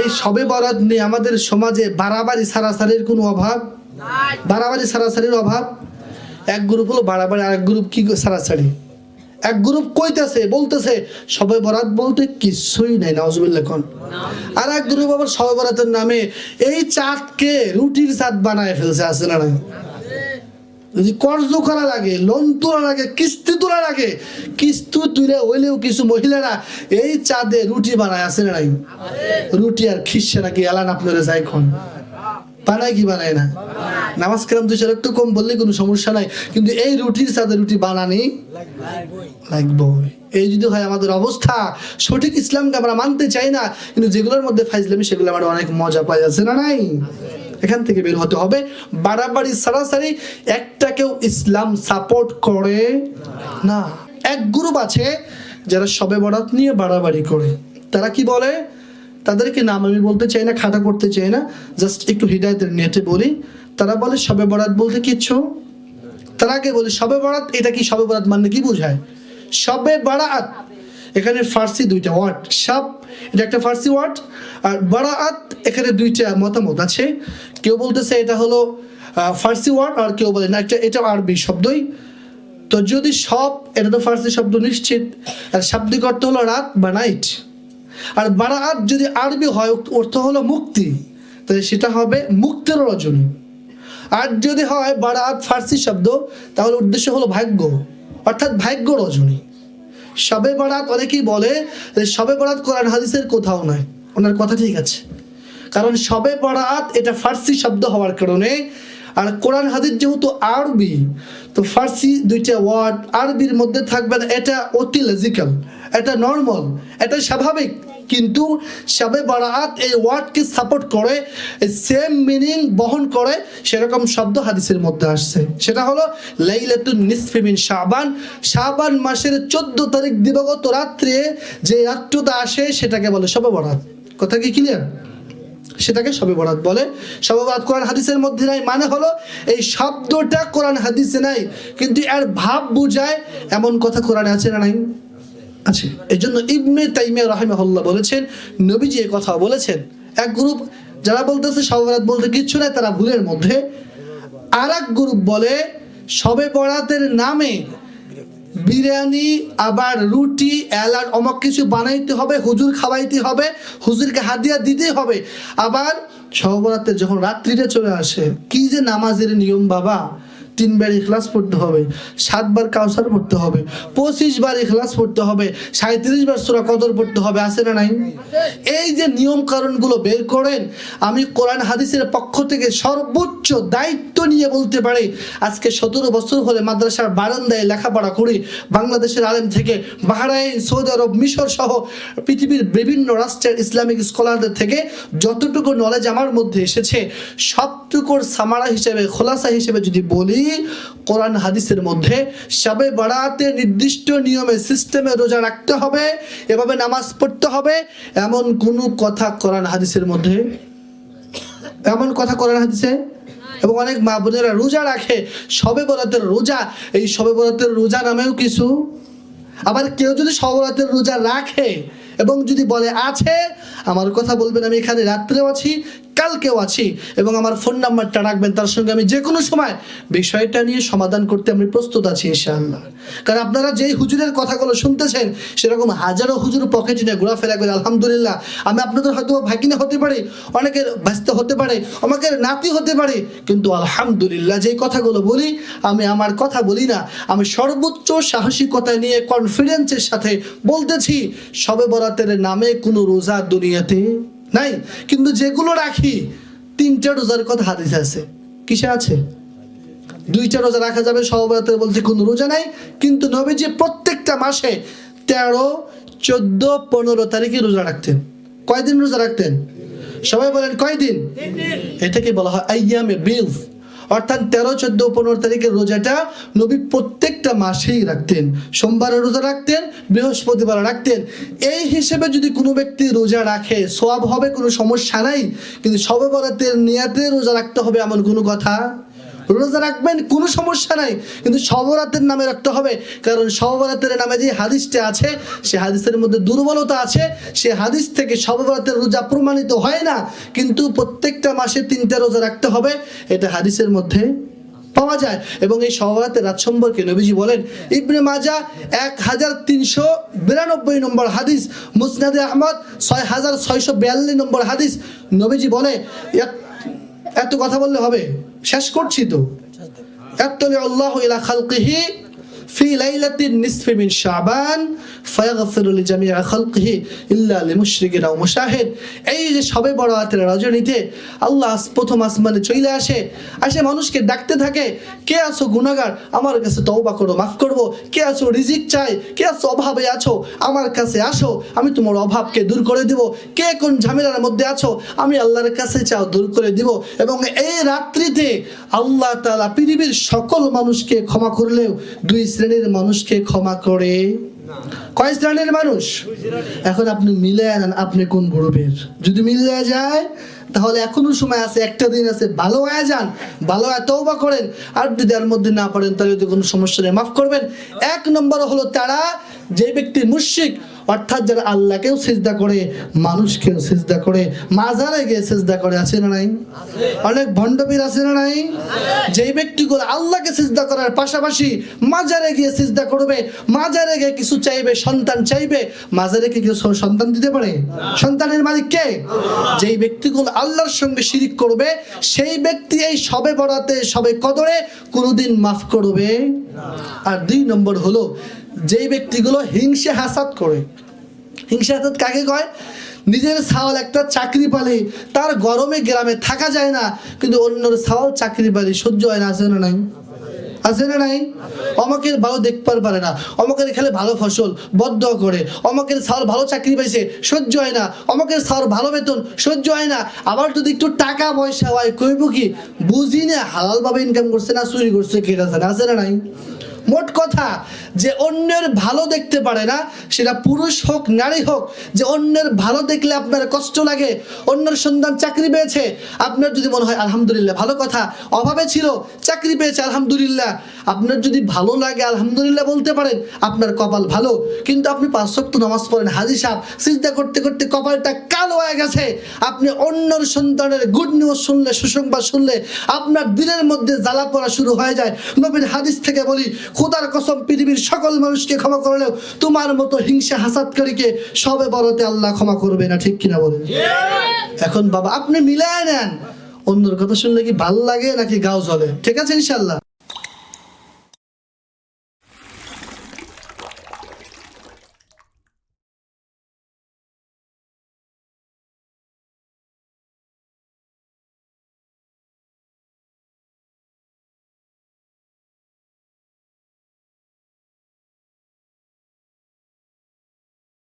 এই সবে বরাত নিয়ে আমাদের সমাজে বাড়াবাড়ি, সারাসারির কোনো অভাব? বাড়াবাড়ি, সারাসারির অভাব? এক গ্রুপ হলো বাড়াবাড়ি আর এক গ্রুপ কি সারাসারি? এক গ্রুপ কইতেছে, বলতেছে, সবে বরাত বলতে কিছুই নাই নজবুল্লাহ খান আর এক গ্রুপ আবার সবে বরাতের নামে এই চাঁদকে রুটির চাঁদ বানায় ফেলছে, আছে না যদি কর্জ করা লাগে, লোন তোলা লাগে, কিস্তি তোলা লাগে, কিস্তি তুলে হইলেও কিছু মহিলারা এই চাঁদে রুটি বানায়, আছে না রুটি আর খিসছে নাকি? এলান আপনারা যাই খন বানায় কি বানায় না? নামাজ কেরাম দুই চার একটু কম বললে কোনো সমস্যা নাই, কিন্তু এই রুটির সাথে রুটি বানানি লাগবো। এই যদি হয় আমাদের অবস্থা, সঠিক ইসলামকে আমরা মানতে চাই না, কিন্তু যেগুলোর মধ্যে ফাইজলামি, সেগুলো আমরা অনেক মজা পাই, আছে না নাই? এখান থেকে বের হতে হবে। বাড়াবাড়ি সারাসারি একটাকেও ইসলাম সাপোর্ট করে না। এক গ্রুপ আছে যারা সবে বরাত নিয়ে বাড়াবাড়ি করে। তারা কি বলে? তাদেরকে নাম আমি বলতে চাই না খাতা করতে চাই না জাস্ট একটু হৃদায়তের নেটে বলি। তারা বলে সবে বরাত বলতে কিচ্ছু? তার আগে বলি সবে বরাত, এটা কি সবে বরাত মানে কি বোঝায়? সবে বারাত। এখানে ফার্সি দুইটা ওয়ার্ড সব এটা একটা ফার্সি ওয়ার্ড। আর বারাত এখানে দুইটা মতামত আছে। কেউ বলতেছে এটা হলো ফার্সি ওয়ার্ড, আর কেউ বলে না, এটা এটা আরবি শব্দই। তো যদি সব, এটা তো ফার্সি শব্দ নিশ্চিত। আর শাব্দিক অর্থ হলো রাত বা নাইট। আর বারাত যদি আরবি হয় অর্থ হলো মুক্তি। তাহলে সেটা হবে মুক্তের রজনী। আর যদি হয় বারাত ফার্সি শব্দ, তাহলে উদ্দেশ্য হলো ভাগ্য। অর্থাৎ ভাগ্য রজনী। সবে বরাত অনেকেই বলে যে সবে বারাত কোরআন হাদিসের কোথাও নয়। ওনার কথা ঠিক আছে। কারণ সবে বরাত এটা ফার্সি শব্দ হওয়ার কারণে আর কোরআন হাদিস যেহেতু আরবি, তো ফার্সি দুইটা ওয়ার্ড আরবির মধ্যে থাকবে না। এটা অতি লজিক্যাল এটা নর্মাল এটা স্বাভাবিক। কিন্তু সবে বারাত এই ওয়ার্ডকে সাপোর্ট করে সেম মিনিং বহন করে, সেরকম শব্দ হাদিসের মধ্যে আসছে। সেটা হলো, লাইলাতুন নিসফি মিন শাবান শাবান মাসের চোদ্দ তারিখ দিবাগত রাত্রে যে রাত্রটা আসে, সেটাকে বলে সবে বরাত কথা কি ক্লিয়ার সেটাকে সবে বরাত বলে। সবে বরাত কোরআন হাদিসের মধ্যে নাই মানে হলো এই শব্দটা কোরআন হাদিসে নাই, কিন্তু এর ভাব বোঝায় এমন কথা কোরআনে আছে না নাই? আছে। এই জন্য ইবনে তাইমিয়া রাহিমাহুল্লাহ বলেছেন, নবীজি এ কথা বলেছেন। এক গ্রুপ যারা বলতেছে সবে বরাত বলতে কিচ্ছু নাই, তারা ভুলের মধ্যে আর এক গ্রুপ বলে, সবে বরাতের নামে বিরিয়ানি, আবার রুটি এলার অমক কিছু বানাইতে হবে, হুজুর খাওয়াইতে হবে, হুজুরকে হাদিয়া দিতে হবে। আবার সহবরাতে যখন রাত্রিটা চলে আসে, কি যে নামাজের নিয়ম বাবা। তিনবার ইখলাস পড়তে হবে, সাতবার কাউসার পড়তে হবে পঁচিশ বার ইখলাস পড়তে হবে সাঁত্রিশ বার সুরা কদর পড়তে হবে, আছে না নাই? এই যে নিয়ম কারণগুলো বের করেন, আমি কোরআন হাদিসের পক্ষ থেকে সর্বোচ্চ দায়িত্ব নিয়ে বলতে পারি, আজকে সতেরো বছর হলে মাদ্রাসার বারান্দায় লেখাপড়া করি, বাংলাদেশের আলেম থেকে বাহরাইন, সৌদি আরব, মিশর সহ পৃথিবীর বিভিন্ন রাষ্ট্রের ইসলামিক স্কলারদের থেকে যতটুকু নলেজ আমার মধ্যে এসেছে, সবটুকুর সামারা হিসেবে, খোলাসা হিসেবে যদি বলি কোরআন হাদিসের মধ্যে সবে বাড়াতে নির্দিষ্ট নিয়মে সিস্টেমে রোজা রাখতে হবে, এভাবে নামাজ পড়তে হবে, এমন কোনো কথা কোরআন হাদিসের মধ্যে? এমন কথা কোরআন হাদিসে? এবং অনেক মা বোনেরা রোজা রাখে, সবে বরাতের রোজা, এই সবে বরাতের রোজা নামেও কিছু। আবার কেউ যদি সবরাতের রোজা রাখে এবং যদি বলে, আছে আমার কথা বলবেন, আমি এখানে রাত্রেও আছি কালকেও আছি এবং আমার ফোন নাম্বারটা রাখবেন, তার সঙ্গে আমি যে কোনো সময় বিষয়টা নিয়ে সমাধান করতে আমি প্রস্তুত আছি ইনশাআল্লাহ। কারণ আপনারা যেই হুজুরের কথাগুলো শুনতেছেন, সেরকম হাজারো হুজুর পকেটে নিয়ে ঘোরাফেরা করে, আলহামদুলিল্লাহ, আমি আপনাদের হয়তো ভাগিনা হতে পারি, অনেকের ব্যস্ত হতে পারে, আমাকে নাতি হতে পারে, কিন্তু আলহামদুলিল্লাহ যেই কথাগুলো বলি, আমি আমার কথা বলি না। আমি সর্বোচ্চ সাহসিকতা নিয়ে কনফিডেন্সের সাথে বলতেছি, সবে বরাতের নামে কোনো রোজা দুনিয়াতে নাই কিন্তু যেগুলো রাখি তিনটা রোজার কথা হাদিস আছে। কিসে আছে? দুইটা রোজা রাখা যাবে সহবরাতের বলতে কোনো রোজা নাই কিন্তু নবীজি প্রত্যেকটা মাসে তেরো চোদ্দ পনেরো তারিখে রোজা রাখতেন। কয়দিন রোজা রাখতেন? সবাই বলেন কয়দিন? এটাকে বলা হয় আইয়ামে বিলফ। অর্থাৎ তেরো, চোদ্দ, পনেরো তারিখের রোজাটা নবী প্রত্যেকটা মাসেই রাখতেন। সোমবারে রোজা রাখতেন, বৃহস্পতিবার রাখতেন। এই হিসেবে যদি কোনো ব্যক্তি রোজা রাখে, সোয়াব হবে, কোনো সমস্যা নাই। কিন্তু সবে বরাতের নিয়াতে রোজা রাখতে হবে এমন কোনো কথা? রোজা রাখবেন, কোনো সমস্যা নাই। কিন্তু সবরাতের নামে রাখতে হবে। কারণ সবরাতের নামে যে হাদিসটা আছে, সে হাদিসের মধ্যে দুর্বলতা আছে। সে হাদিস থেকে সবরাতের রোজা প্রমাণিত হয় না। কিন্তু প্রত্যেকটা মাসে তিনটা রোজা রাখতে হবে। এটা হাদিসের মধ্যে পাওয়া যায়। এবং এই সহরাতের রাত সম্পর্কে নবীজি বলেন, ইবনে মাজা এক হাজার তিনশো বিরানব্বই নম্বর হাদিস, মুসনাদে আহমদ ছয় হাজার ছয়শো বিয়াল্লিশ নম্বর হাদিস। নবীজি বলে এত- কথা বললে হবে? শেষ করছি তো। আল্লাহ ইলা খালকিহি ফি লাইলাতিন নিসফি মিন শাবান ইল্লা লিমুশরিকিন আও মুশাহিদ। এই যে সবে বড়াতের রজনীতে আল্লাহ প্রথম আসমানে চলে আসে আসে মানুষকে ডাকতে থাকে, কে আছো গুনাহগার? আমার কাছে তওবা করো, মাফ করব কে আছো রিজিক চাই? কে আছো অভাবে আছো? আমার কাছে আসো, আমি তোমার অভাবকে দূর করে দিব। কে কোন ঝামেলার মধ্যে আছো? আমি আল্লাহর কাছে চাও দূর করে দিব। এবং এই রাত্রিতে আল্লাহ তাআলা পৃথিবীর সকল মানুষকে ক্ষমা করলেও দুই শ্রেণির মানুষকে ক্ষমা করে। কয় শ্রেণির মানুষ? এখন আপনি মিলে আনেন আপনি কোন গ্রুপের? যদি মিলে যায় তাহলে এখনও সময় আছে একটা দিন আছে। ভালো হয়ে যান ভালো হয়ে তওবা করেন। আর যদি এর মধ্যে না পারেন তাহলে যদি কোনো সমস্যা নেই মাফ করবেন। এক নম্বর হলো তারা যে ব্যক্তি মুশরিক অর্থাৎ যারা আল্লাহকেও সিজদা করে, মানুষকেও সিজদা করে, মাজারে গিয়ে সিজদা করে, আছে না নাই? অনেক ভণ্ডপীর আছে না নাই? যেই ব্যক্তিগুলো আল্লাহকে সিজদা করার পাশাপাশি মাজারে গিয়ে সিজদা করবে, মাজারে গিয়ে কিছু চাইবে, সন্তান চাইবে, মাজারে কি কেউ সন্তান দিতে পারে? সন্তানের মালিক কে? যেই ব্যক্তিগুলো আল্লাহর সঙ্গে শিরিক করবে, সেই ব্যক্তি এই সবে বড়াতে সবে কদরে কোনোদিন মাফ করবে। আর দুই নম্বর হলো যেই ব্যক্তিগুলো হিংসে হাসাত করে। হিংসা হাসাদ কাকে কয়? নিজের সাওয়াল একটা চাকরি পালে, তার গরমে গ্রামে থাকা যায় না, কিন্তু অন্যর সাওয়াল চাকরি পালে, সহ্য হয় না, আছে না নাই? আছে না নাই? অমকের ভালো দেখবার পারে না, অমকের খেলে ভালো ফসল, বদ্ধ করে, অমকের সাওয়াল ভালো চাকরি পাইছে, সহ্য হয় না, অমকের সাওয়াল ভালো বেতন, সহ্য হয় না, আবার যদি একটু টাকা পয়সা হয়, কইব কি, বুঝি না হালালভাবে ইনকাম করছে না, চুরি করছে, কে আছে না আছে না নাই? মোট কথা যে অন্যের ভালো দেখতে পারে না, সেটা পুরুষ হোক, নারী হোক, যে অন্যের ভালো দেখলে আপনার কষ্ট লাগে, অন্যের সন্তান চাকরি পেয়েছে, আপনার যদি মনে হয় আলহামদুলিল্লাহ ভালো কথা, অভাবে ছিল, চাকরি পেয়েছে, আলহামদুলিল্লাহ। আপনার যদি ভালো লাগে, আলহামদুলিল্লাহ বলতে পারেন, আপনার কপাল ভালো। কিন্তু আপনি পাঁচ শক্ত নামাজ পড়েন, হাজি সাহেব চিন্তা করতে করতে কপালটা কালো হয়ে গেছে। আপনি অন্যর সন্তানের গুড নিউজ শুনলে, সুসংবাদ শুনলে, আপনার দিনের মধ্যে জ্বালা পড়া শুরু হয়ে যায়। নবীর হাদিস থেকে বলি খোদার কসম পৃথিবীর সকল মানুষকে ক্ষমা করলেও তোমার মতো হিংসা হাসাতকারীকে সবে বড়তে আল্লাহ ক্ষমা করবে না ঠিক কিনা বলেন? এখন বাবা আপনি মিলায় নেন। অন্যর কথা শুনলে কি ভালো লাগে নাকি গাও জ্বলে? ঠিক আছে ইনশাল্লাহ